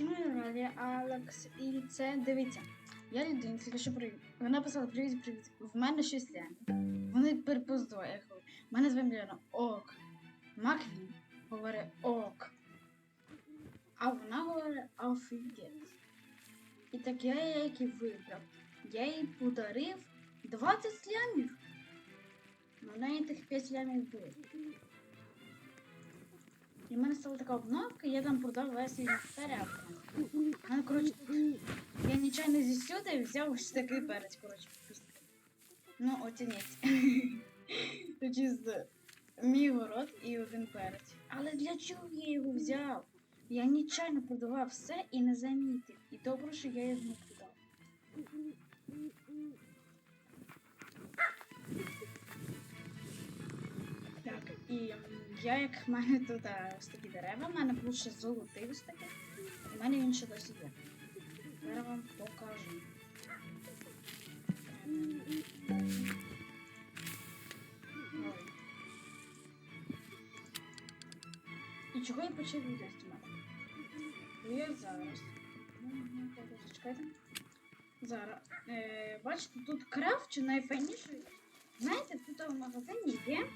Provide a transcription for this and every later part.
Всім раді, Алекс, і це дивіться. Я людина, тільки що привіт. Вона писала привіт, привіт. В мене щось лямі. Вони говорю, мене звати Мілена. Ок. Маквін говорить ок. А вона говорить офігеть. І так я її вибрав. Я їй подарив 20 лямів. Ну, в неї тих 5 лямів було. І в мене стала така обновка, я там продав весь інвентаря. Ну, коротше, я нечайно зі сюди взяв ось такий перець, коротше. Ну, оцініть. Чисто мій город і один перець. Але для чого я його взяв? Я нечайно продавав все і не замітив. І добре, що я його не продав. Так, і м, я як в мене тут а, ось такі дерева, в мене був ще золотий ось таке. У мене він ще досі є. Зараз вам покажу. Ой. І чого я почав відео знімати? Я зараз. Зачекайте. Зараз. Е, бачите, тут крафт чи найфайніше. Знаєте, тут в магазині є.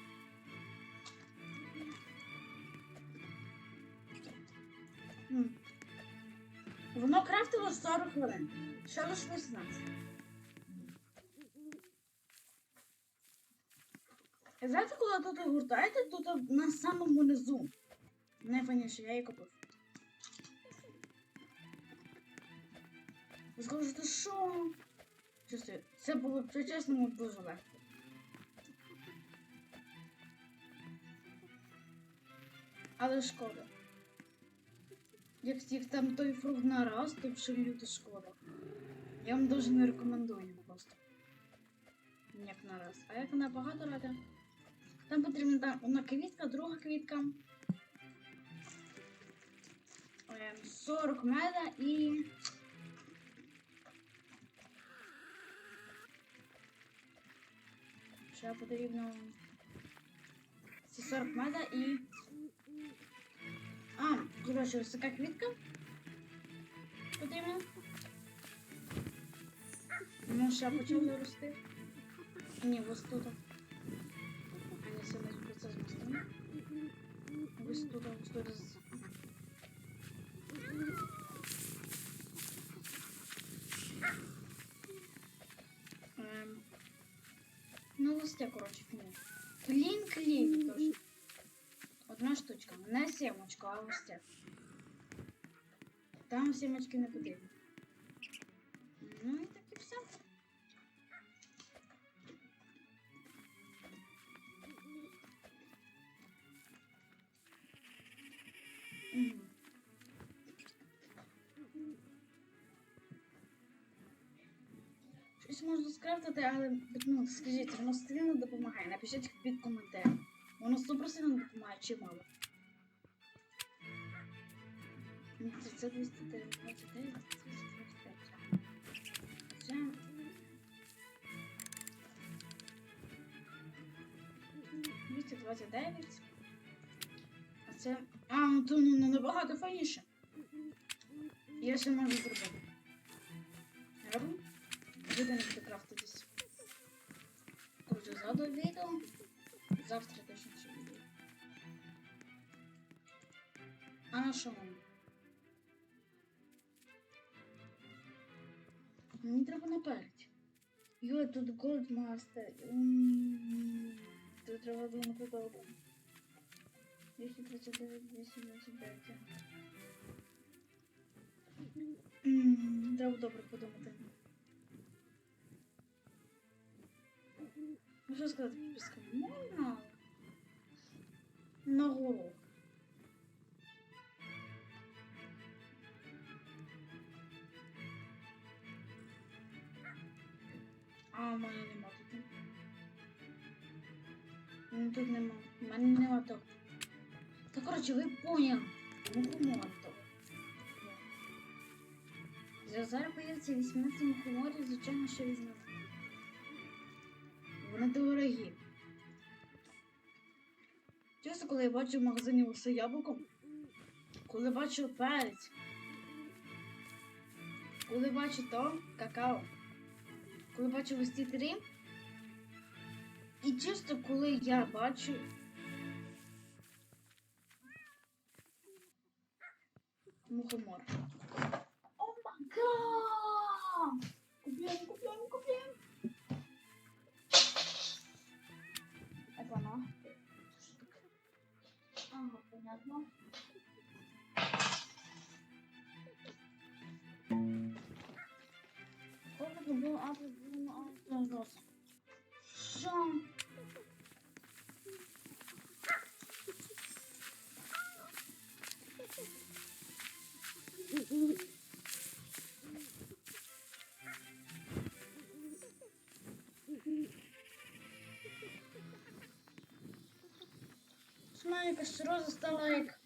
Воно крафтило 40 хвилин. Ще лише 18. І знаєте, коли тут гуртаєте, тут на самому низу. Найфайніше, я її купив. Ви скажете, що? Чувствую, це було по-чесному дуже легко. Але шкода. Як їх там той фрукт на раз, то вже люто шкода. Я вам дуже не рекомендую просто. Як на раз. А як на багато ради? Там потрібна та одна квітка, друга квітка. Ем, 40 меда і. Ще потрібно. Це 40 меда і. А, коротше, ось така квітка. Потрібно. Ну, ще почали рости. Ні, ось тут. А не саме процес мосту. Ось тут, ось тут. Ем, Ну, ось це, коротше, фігня. Клін, клін, точно. Одна штучка. Не сімочка, а ось це. Там сімочки не потрібні. Ну і так і все. Щось можна скрафтити, але ну, скажіть, воно сильно допомагає. Напишіть під коментарем. Воно супер сильно допомагає чи мало. Ну, Це, це 229, 225. Це... 229. А це... А, ну то набагато файніше. Я ще можу зробити. Робимо? Буде не буду крафтитись. Короче, ззаду відео. Завтра точно ще відео. А на що вам? Мені треба наперед. Йой, тут Gold Master. М, Тут треба думати довго. 239, 229. Треба добре подумати. Ну що сказати? Можна? На горох. А, у мене нема тут. Ну, тут нема. У мене нема того. Та коротше, ви поняли. Мухомор того. Зараз появиться 18 мухоморів, звичайно, що візьмемо. Вони дорогі. Часто, коли я бачу в магазині усе яблуко, коли бачу перець, Коли бачу то какао Коли бачу ось ці три. І чисто коли я бачу. Мухомор. О май гад! Купляем, купляем, купляем. Это она. Ага, понятно. Сколько это было? А, это было, а, это раз. Что? Смотри, якась роза стала як.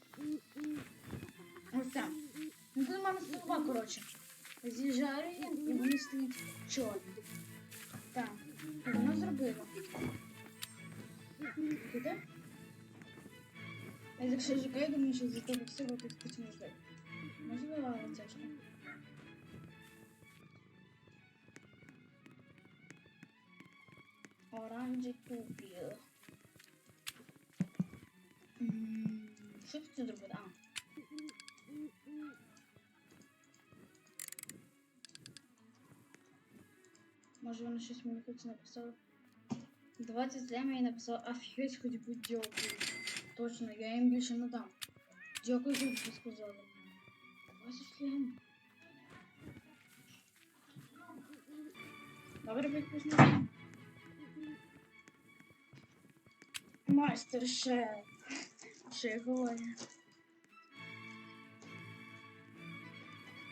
Ось ця. Ну тут мама слова, коротше. Зіжарює і вони стоять чорні. Куди? А якщо жика, я думаю, що за тебе всього тут потім жити. Можливо, це ж. Оранжі купил. Що тут зробити? А. Може вона щось мені хоч написала? 20 лям я написала, офігеть, хоч би дякую. Точно, я їм більше не дам. Дякую, що ви сказали. 20 лям. Добре, підписники. Майстер шеф. Що я говорю?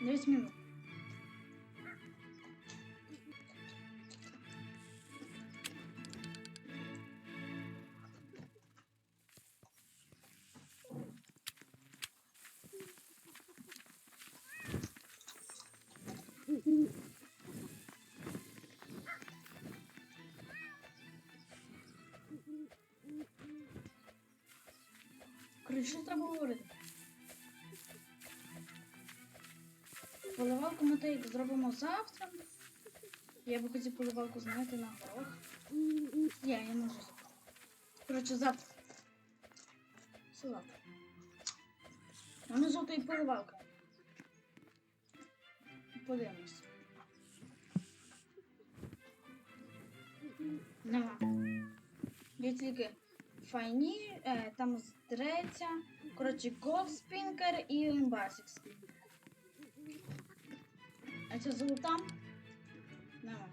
10 минут. Коротше, що треба говорити? Поливалку ми так зробимо завтра. Я би хотів поливалку, знаєте, на горох. Я не можу. Коротше, завтра. Все завтра. У мене золота і поливалка. Подивимось. Нема. Є тільки файні, е, там третя. Коротше, Spinker і Basic А це золота? Нема.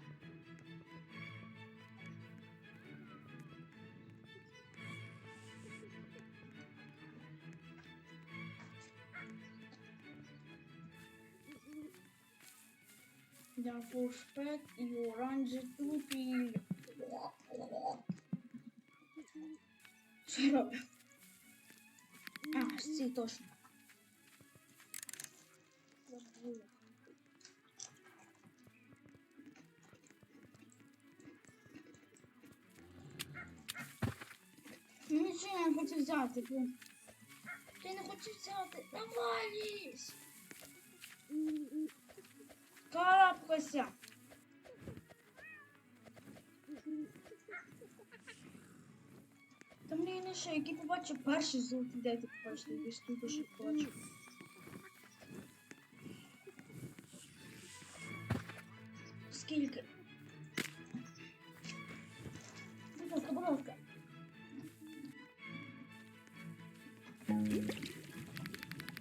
Я шпек і оранжі тупі. Що робимо? А, ці точно. Забула. Ну нічого я не хочу взяти, блин. Ти не хочеш взяти. Давай! Карабкайся. Та не ще, який побачив перший золотий, де ти побачив, якийсь тут ще побачив. Скільки? Будь ласка, будь ласка.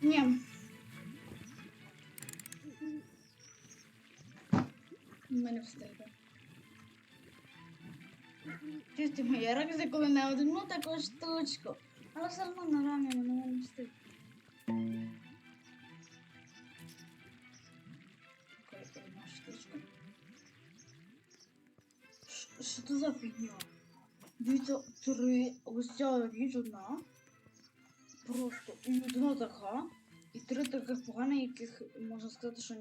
Ні. У мене встигне. Чисті моя ракза, коли не одну таку штучку. Але все одно на рамі мене не встиг. Що це за фігня? Дивіться, три. Ось ця річ одна. Просто і одна така. І три таких поганих, яких можна сказати, що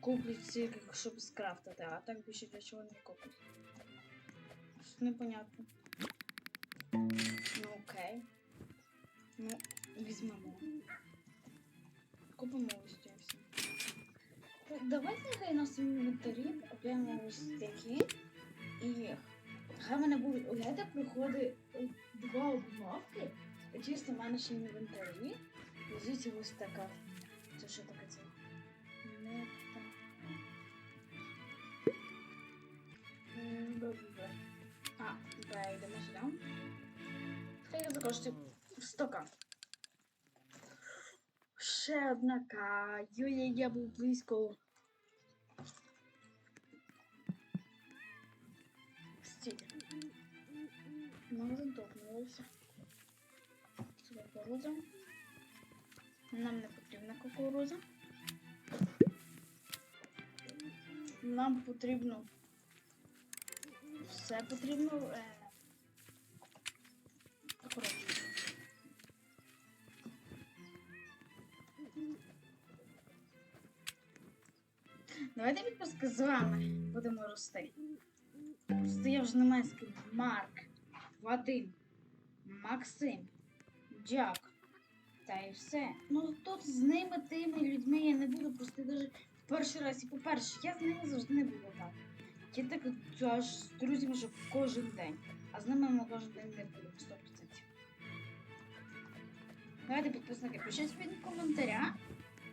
куплять яких, щоб скрафтити, а так більше для чого не куплять. Непонятно. Ну окей. Ну, візьмемо. Купимо ось це. Давайте нехай на своєму інвентарі купуємо ось такі. І хай в мене будуть у лета приходить е, два обновки. І чисто в мене ще інвентарі. Лежить ось така. Це що таке це? Не так. Добре. А, давай йдемо сюди. Хай закошти 100к. Ще одна К. Юля, я був близько. Стійте. Магазин топнувся. Це кукурудза. Нам не потрібна кукурудза. Нам потрібно. Все потрібно. Е... Акуратно. Давайте відпуски з вами будемо рости. Просто я вже не маю з ким. Марк, Вадим, Максим, Дяк. Та і все. Ну тут з ними, тими людьми я не буду просто навіть в перший раз. І по-перше, я з ними завжди не буду так. Я так аж з друзями вже кожен день. А з ними ми кожен день не буду 100%. Давайте підписники, пишіть під коментаря.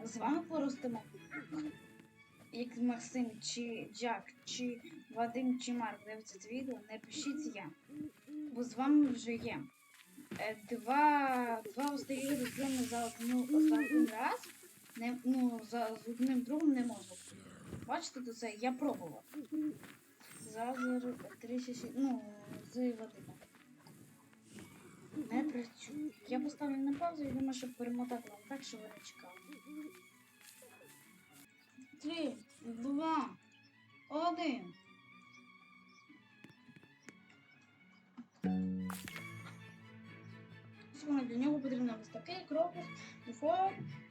З вами поростемо як Максим, чи Джак, чи Вадим, чи Марк дивиться це відео, не пишіть я. Бо з вами вже є. Е, Два, два остарі рослини за одну один раз. Не, ну, за, з одним другом не можна. Бачите, то це я пробував. За 36, ну, з Вадимом. Не працює. Я поставлю на паузу і думаю, щоб перемотати вам так, що ви не чекали. Три, два, один. Для нього потрібно ось такий крокус,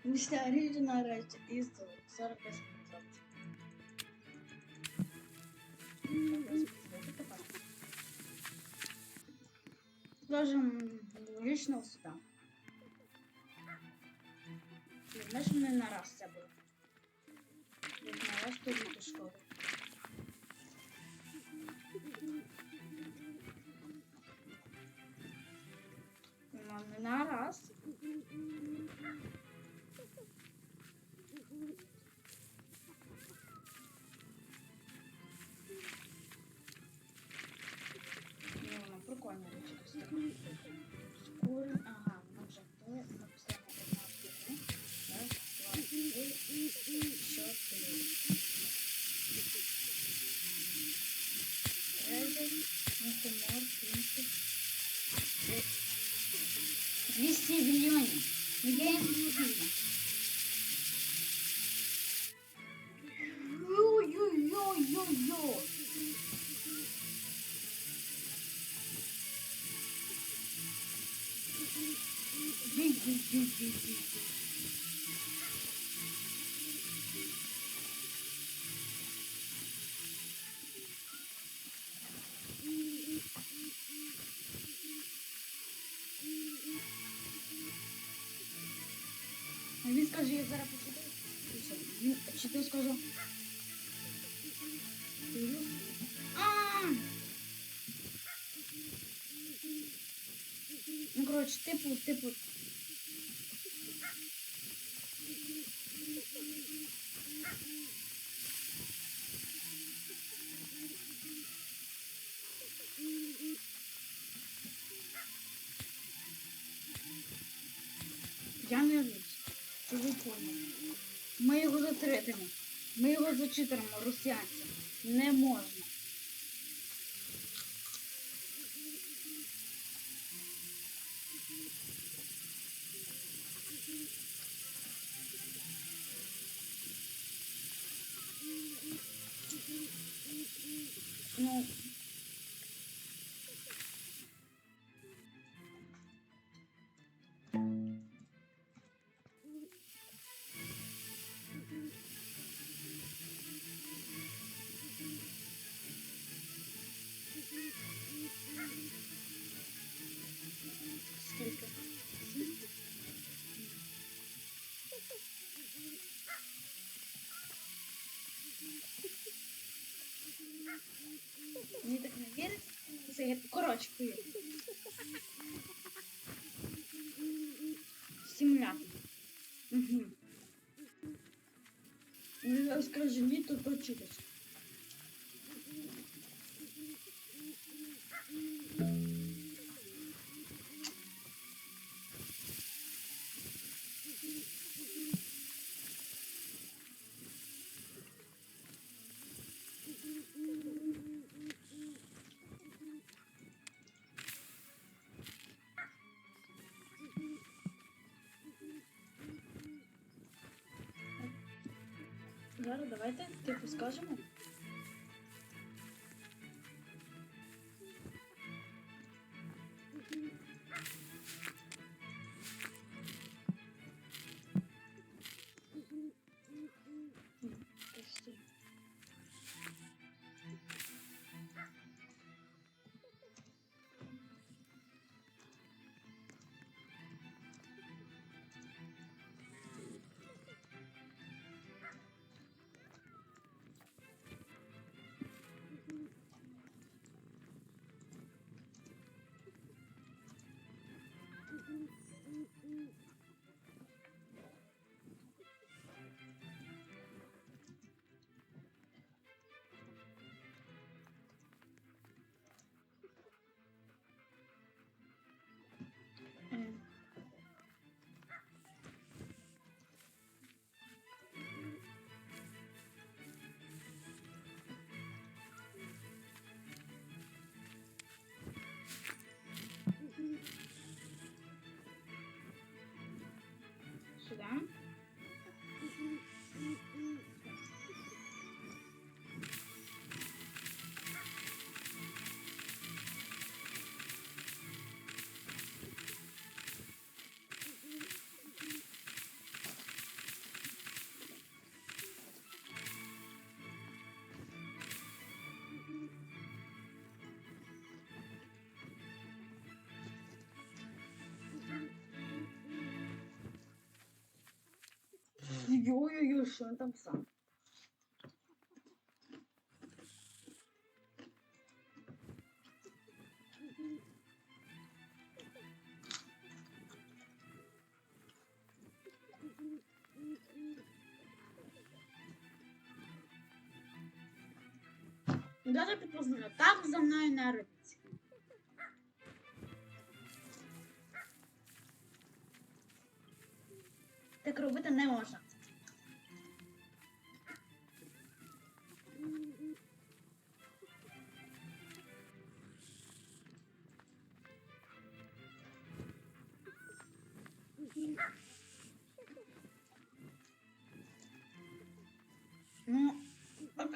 бефор, місця оригінал речі із 45 Скажем, логічно сюди. Знаєш, мене на раз це буде. Як на раз то буде шкода. Ну, не на раз. Вона зараз почитаю. Він чи ти скажу? Ну, коротше, типу, типу. Я не поняли. Ми його затретимо. Ми його зачитаємо росіянцям. Не можна. Я повір. Симулятор. Угу. Ну, скажи, ні, то почудиш. Зараз давайте типу скажемо. Ой-ой-ой, що він там сам. Даже підпознано, так за мною не робиться. Так робити не можна.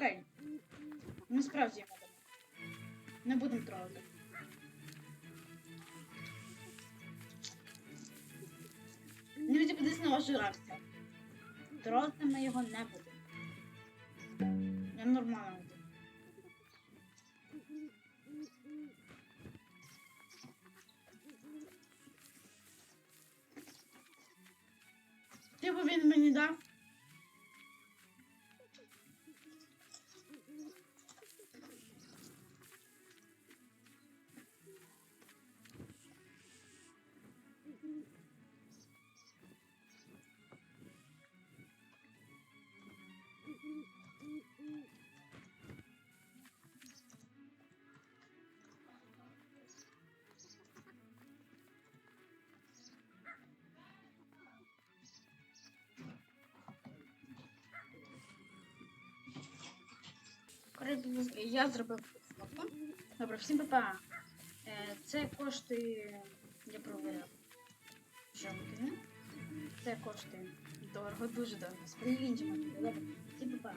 Окей. Ми справді йому дамо. Не будемо тролити. Не від буде знову жирався. Тролити ми його не будемо. Я нормально буду. Типу він мені дав. Я зробив кнопку. Добре, всім па-па. Е, Це коштує. Я провіряв. жонки. Це коштує дорого, дуже дорого. Сприйміть. Добре. Всім па-па.